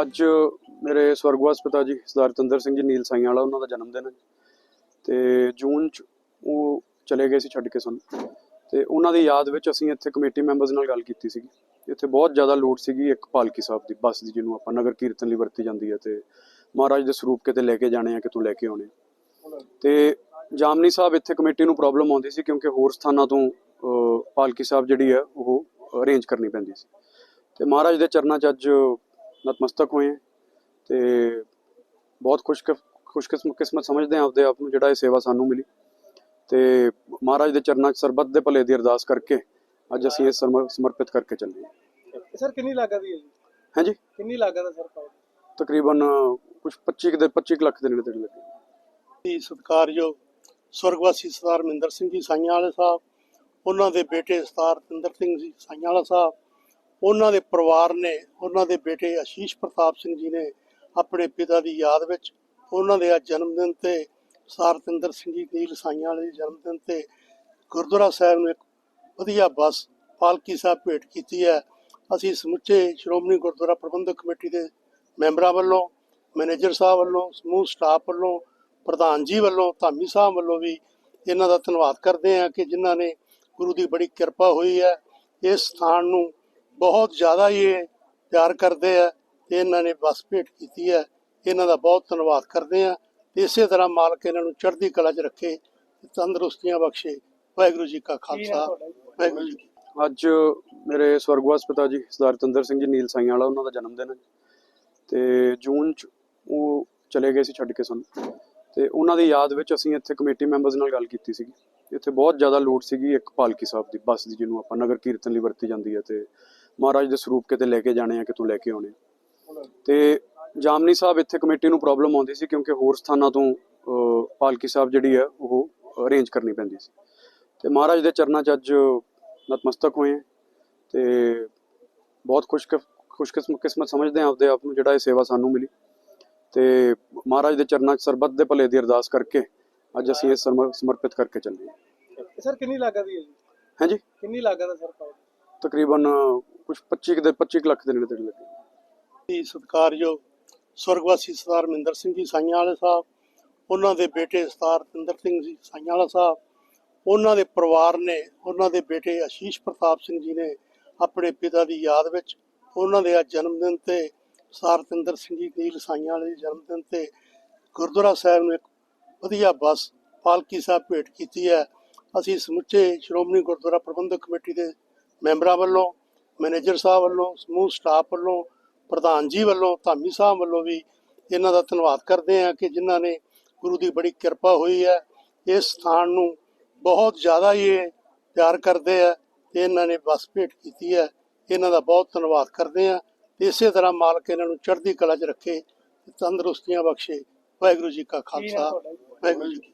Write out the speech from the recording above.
ਅੱਜ ਮੇਰੇ ਸਵਰਗਵਾਸ ਪਿਤਾ ਜੀ ਸਰਦਾਰ ਤੰਦਰ ਸਿੰਘ ਜੀ, ਨੀਲ ਸਾਈਂ ਵਾਲਾ, ਉਹਨਾਂ ਦਾ ਜਨਮ ਦਿਨ ਹੈ। ਤੇ ਜੂਨ ਚ ਉਹ ਚਲੇ ਗਏ ਸੀ ਛੱਡ ਕੇ ਸਾਨੂੰ। ਤੇ ਉਹਨਾਂ ਦੀ ਯਾਦ ਵਿੱਚ ਅਸੀਂ ਇੱਥੇ ਕਮੇਟੀ ਮੈਂਬਰਸ ਨਾਲ ਗੱਲ ਕੀਤੀ ਸੀਗੀ। ਇੱਥੇ ਬਹੁਤ ਜ਼ਿਆਦਾ ਲੋੜ ਸੀਗੀ ਇੱਕ ਪਾਲਕੀ ਸਾਹਿਬ ਦੀ, ਬੱਸ ਦੀ, ਜਿਹਨੂੰ ਆਪਾਂ ਨਗਰ ਕੀਰਤਨ ਲਈ ਵਰਤੀ ਜਾਂਦੀ ਹੈ ਤੇ ਮਹਾਰਾਜ ਦੇ ਸਰੂਪ ਕਿਤੇ ਲੈ ਕੇ ਜਾਣੇ ਆ, ਕਿਤੋਂ ਲੈ ਕੇ ਆਉਣੇ ਤੇ ਜਾਮਨੀ ਸਾਹਿਬ ਇੱਥੇ ਕਮੇਟੀ ਨੂੰ ਪ੍ਰੋਬਲਮ ਆਉਂਦੀ ਸੀ ਕਿਉਂਕਿ ਹੋਰ ਸਥਾਨਾਂ ਤੋਂ ਪਾਲਕੀ ਸਾਹਿਬ ਜਿਹੜੀ ਹੈ ਉਹ ਅਰੇਂਜ ਕਰਨੀ ਪੈਂਦੀ ਸੀ। ਤੇ ਮਹਾਰਾਜ ਦੇ ਚਰਨਾਂ 'ਚ ਅੱਜ ਨਤਮਸਤਕ ਹੋਏ ਤੇ ਬਹੁਤ ਖੁਸ਼ ਖੁਸ਼ਕਿਸਮਤ ਕਿਸਮਤ ਸਮਝਦੇ ਹਾਂ ਆਪਦੇ ਆਪ ਨੂੰ ਜਿਹੜਾ ਇਹ ਸੇਵਾ ਸਾਨੂੰ ਮਿਲੀ। ਤੇ ਮਹਾਰਾਜ ਦੇ ਚਰਨਾਂ 'ਚ ਸਰਬੱਤ ਦੇ ਭਲੇ ਦੀ ਅਰਦਾਸ ਕਰਕੇ ਅੱਜ ਅਸੀਂ ਇਹ ਸਮਰ- ਸਮਰਪਿਤ ਕਰਕੇ ਚੱਲੇ ਹਾਂ। ਸਰ ਕਿੰਨੀ ਲਾਗਤ ਹੈ ਜੀ? ਹਾਂਜੀ? ਕਿੰਨੀ ਲਾਗਤ ਹੈ ਸਰ ਤਕਰੀਬਨ ਕੁਝ 25 ਦੇ 25 ਕੁ ਲੱਖ ਦੇ ਨੇੜੇ ਤੇੜੇ ਲੱਗੇ। ਦੀ ਸਤਿਕਾਰਯੋਗ ਸਵਰਗਵਾਸੀ ਸਰਦਾਰ ਮਹਿੰਦਰ ਸਿੰਘ ਜੀ ਸਾਈਆਂ ਵਾਲੇ ਸਾਹਿਬ ਉਹਨਾਂ ਦੇ ਬੇਟੇ ਸਰਦਾਰ ਤਿੰਦਰ ਸਿੰਘ ਜੀ ਸਾਈਆਂ ਵਾਲਾ ਸਾਹਿਬ ਉਹਨਾਂ ਦੇ ਪਰਿਵਾਰ ਨੇ, ਉਹਨਾਂ ਦੇ ਬੇਟੇ ਆਸ਼ੀਸ਼ ਪ੍ਰਤਾਪ ਸਿੰਘ ਜੀ ਨੇ ਆਪਣੇ ਪਿਤਾ ਦੀ ਯਾਦ ਵਿੱਚ ਉਹਨਾਂ ਦੇ ਅੱਜ ਜਨਮ ਦਿਨ ਤੇ ਸਰਦਾਰ ਸਿੰਘ ਜੀ ਦੀ ਲਸਾਈਆਂ ਵਾਲੇ ਦੇ ਜਨਮ ਦਿਨ ਤੇ ਗੁਰਦੁਆਰਾ ਸਾਹਿਬ ਨੂੰ ਇੱਕ ਵਧੀਆ ਬੱਸ ਪਾਲਕੀ ਸਾਹਿਬ ਭੇਟ ਕੀਤੀ ਹੈ। ਅਸੀਂ ਸਮੁੱਚੇ ਸ਼੍ਰੋਮਣੀ ਗੁਰਦੁਆਰਾ ਪ੍ਰਬੰਧਕ ਕਮੇਟੀ ਦੇ ਮੈਂਬਰਾਂ ਵੱਲੋਂ, ਮੈਨੇਜਰ ਸਾਹਿਬ ਵੱਲੋਂ, ਸਮੂਹ ਸਟਾਫ ਵੱਲੋਂ, ਪ੍ਰਧਾਨ ਜੀ ਵੱਲੋਂ, ਧਾਮੀ ਸਾਹਿਬ ਵੱਲੋਂ ਵੀ ਇਹਨਾਂ ਦਾ ਧੰਨਵਾਦ ਕਰਦੇ ਹਾਂ ਕਿ ਜਿਨ੍ਹਾਂ ਨੇ ਗੁਰੂ ਦੀ ਬੜੀ ਕਿਰਪਾ ਹੋਈ ਹੈ। ਇਸ ਸਥਾਨ ਨੂੰ ਬਹੁਤ ਜ਼ਿਆਦਾ ਹੀ ਇਹ ਪਿਆਰ ਕਰਦੇ ਆ ਤੇ ਇਹਨਾਂ ਨੇ ਬਸ ਭੇਟ ਕੀਤੀ ਹੈ। ਇਹਨਾਂ ਦਾ ਬਹੁਤ ਧੰਨਵਾਦ ਕਰਦੇ ਤੇ ਇਸੇ ਤਰ੍ਹਾਂ ਮਾਲਕ ਇਹਨਾਂ ਨੂੰ ਚੜ੍ਹਦੀ ਕਲਾ 'ਚ ਰੱਖੇ ਤੰਦਰੁਸਤੀਆਂ ਬਖਸ਼ੇ। ਵਾਹਿਗੁਰੂ ਜੀ ਕਾ ਖਾਲਸਾ। ਵਾਹਿਗੁਰੂ ਜੀ ਕੀ ਫਤਿਹ। ਅੱਜ ਮੇਰੇ ਸਵਰਗਵਾਸ ਪਿਤਾ ਜੀ ਸਰਦਾਰ ਤੰਦਰ ਸਿੰਘ ਜੀ ਨੀਲ ਸਾਈਂ ਵਾਲਾ ਉਹਨਾਂ ਦਾ ਜਨਮ ਦਿਨ ਹੈ ਤੇ ਜੂਨ ਚ ਉਹ ਚਲੇ ਗਏ ਸੀ ਛੱਡ ਕੇ ਸਾਨੂੰ। ਤੇ ਉਹਨਾਂ ਦੀ ਯਾਦ ਵਿੱਚ ਅਸੀਂ ਇੱਥੇ ਕਮੇਟੀ ਮੈਂਬਰਸ ਨਾਲ ਗੱਲ ਕੀਤੀ ਸੀਗੀ। ਇੱਥੇ ਬਹੁਤ ਜ਼ਿਆਦਾ ਲੋੜ ਸੀਗੀ ਇੱਕ ਪਾਲਕੀ ਸਾਹਿਬ ਦੀ ਬੱਸ ਦੀ ਜਿਹਨੂੰ ਆਪਾਂ ਨਗਰ ਕੀਰਤਨ ਲਈ ਵਰਤੀ ਜਾਂਦੀ ਹੈ ਤੇ ਮਹਾਰਾਜ ਦੇ ਸਰੂਪ ਕਿਤੇ ਲੈ ਕੇ ਜਾਣੇ ਆ ਕਿਤੋਂ ਲੈ ਕੇ ਆਉਣੇ ਤੇ ਜਾਮਨੀ ਸਾਹਿਬ ਇੱਥੇ ਕਮੇਟੀ ਨੂੰ ਪ੍ਰੋਬਲਮ ਆਉਂਦੀ ਸੀ ਕਿਉਂਕਿ ਹੋਰ ਸਥਾਨਾਂ ਤੋਂ ਪਾਲਕੀ ਸਾਹਿਬ ਜਿਹੜੀ ਹੈ ਉਹ ਅਰੇਂਜ ਕਰਨੀ ਪੈਂਦੀ ਸੀ। ਤੇ ਮਹਾਰਾਜ ਦੇ ਚਰਨਾਂ 'ਚ ਅੱਜ ਨਤਮਸਤਕ ਹੋਏ ਤੇ ਬਹੁਤ ਖੁਸ਼ ਖੁਸ਼ਕਿਸਮਤ ਕਿਸਮਤ ਸਮਝਦੇ ਹਾਂ ਆਪਦੇ ਆਪ ਨੂੰ ਜਿਹੜਾ ਇਹ ਸੇਵਾ ਸਾਨੂੰ ਮਿਲੀ। ਤੇ ਮਹਾਰਾਜ ਦੇ ਚਰਨਾਂ 'ਚ ਸਰਬੱਤ ਦੇ ਭਲੇ ਦੀ ਅਰਦਾਸ ਕਰਕੇ ਅੱਜ ਅਸੀਂ ਇਹ ਸਮਰ- ਸਮਰਪਿਤ ਕਰਕੇ ਚੱਲੇ ਸਰ ਕਿੰਨੀ ਲਾਗਤ ਹੈ ਜੀ? ਹਾਂਜੀ ਕਿੰਨੀ ਲਾਗਤ ਹੈ ਸਰ? ਤਕਰੀਬਨ ਕੁਝ 25 ਦੇ 25 ਕੁ ਲੱਖ ਦੇ ਨੇੜੇ ਤੇੜੇ ਲੱਗੇ। ਦੀ ਸਤਿਕਾਰਯੋਗ ਸਵਰਗਵਾਸੀ ਸਰਦਾਰ ਮਹਿੰਦਰ ਸਿੰਘ ਜੀ ਸਾਈਆਂ ਵਾਲੇ ਸਾਹਿਬ, ਉਹਨਾਂ ਦੇ ਬੇਟੇ ਸਰਦਾਰ ਤਿੰਦਰ ਸਿੰਘ ਜੀ ਸਾਈਆਂ ਵਾਲਾ ਸਾਹਿਬ, ਉਹਨਾਂ ਦੇ ਪਰਿਵਾਰ ਨੇ, ਉਹਨਾਂ ਦੇ ਬੇਟੇ ਆਸ਼ੀਸ਼ ਪ੍ਰਤਾਪ ਸਿੰਘ ਜੀ ਨੇ ਆਪਣੇ ਪਿਤਾ ਦੀ ਯਾਦ ਵਿੱਚ ਉਹਨਾਂ ਦੇ ਅੱਜ ਜਨਮ ਦਿਨ ਤੇ ਸਰਦਾਰ ਤਿੰਦਰ ਸਿੰਘ ਜੀ ਨੀਲ ਸਾਈਆਂ ਵਾਲੇ ਦੇ ਜਨਮ ਦਿਨ ਤੇ ਗੁਰਦੁਆਰਾ ਸਾਹਿਬ ਨੂੰ ਇੱਕ ਵਧੀਆ ਬੱਸ ਪਾਲਕੀ ਸਾਹਿਬ ਭੇਟ ਕੀਤੀ ਹੈ। ਅਸੀਂ ਸਮੁੱਚੇ ਸ਼੍ਰੋਮਣੀ ਗੁਰਦੁਆਰਾ ਪ੍ਰਬੰਧਕ ਕਮੇਟੀ ਦੇ ਮੈਂਬਰਾਂ ਵੱਲੋਂ ਮੈਨੇਜਰ ਸਾਹਿਬ ਵੱਲੋਂ ਸਮੂਹ ਸਟਾਫ ਵੱਲੋਂ ਪ੍ਰਧਾਨ ਜੀ ਵੱਲੋਂ ਧਾਮੀ ਸਾਹਿਬ ਵੱਲੋਂ ਵੀ ਇਹਨਾਂ ਦਾ ਧੰਨਵਾਦ ਕਰਦੇ ਹਾਂ ਕਿ ਜਿਨ੍ਹਾਂ ਨੇ ਗੁਰੂ ਦੀ ਬੜੀ ਕਿਰਪਾ ਹੋਈ ਹੈ। ਇਸ ਸਥਾਨ ਨੂੰ ਬਹੁਤ ਜ਼ਿਆਦਾ ਹੀ ਇਹ ਪਿਆਰ ਕਰਦੇ ਆ ਤੇ ਇਹਨਾਂ ਨੇ ਬਸ ਭੇਟ ਕੀਤੀ ਹੈ। ਇਹਨਾਂ ਦਾ ਬਹੁਤ ਧੰਨਵਾਦ ਕਰਦੇ ਤੇ ਇਸੇ ਤਰ੍ਹਾਂ ਮਾਲਕ ਇਹਨਾਂ ਨੂੰ ਚੜ੍ਹਦੀ ਕਲਾ 'ਚ ਰੱਖੇ ਤੰਦਰੁਸਤੀਆਂ ਬਖਸ਼ੇ। ਵਾਹਿਗੁਰੂ ਜੀ ਕਾ ਖਾਲਸਾ ਵਾਹਿਗੁਰੂ ਜੀ।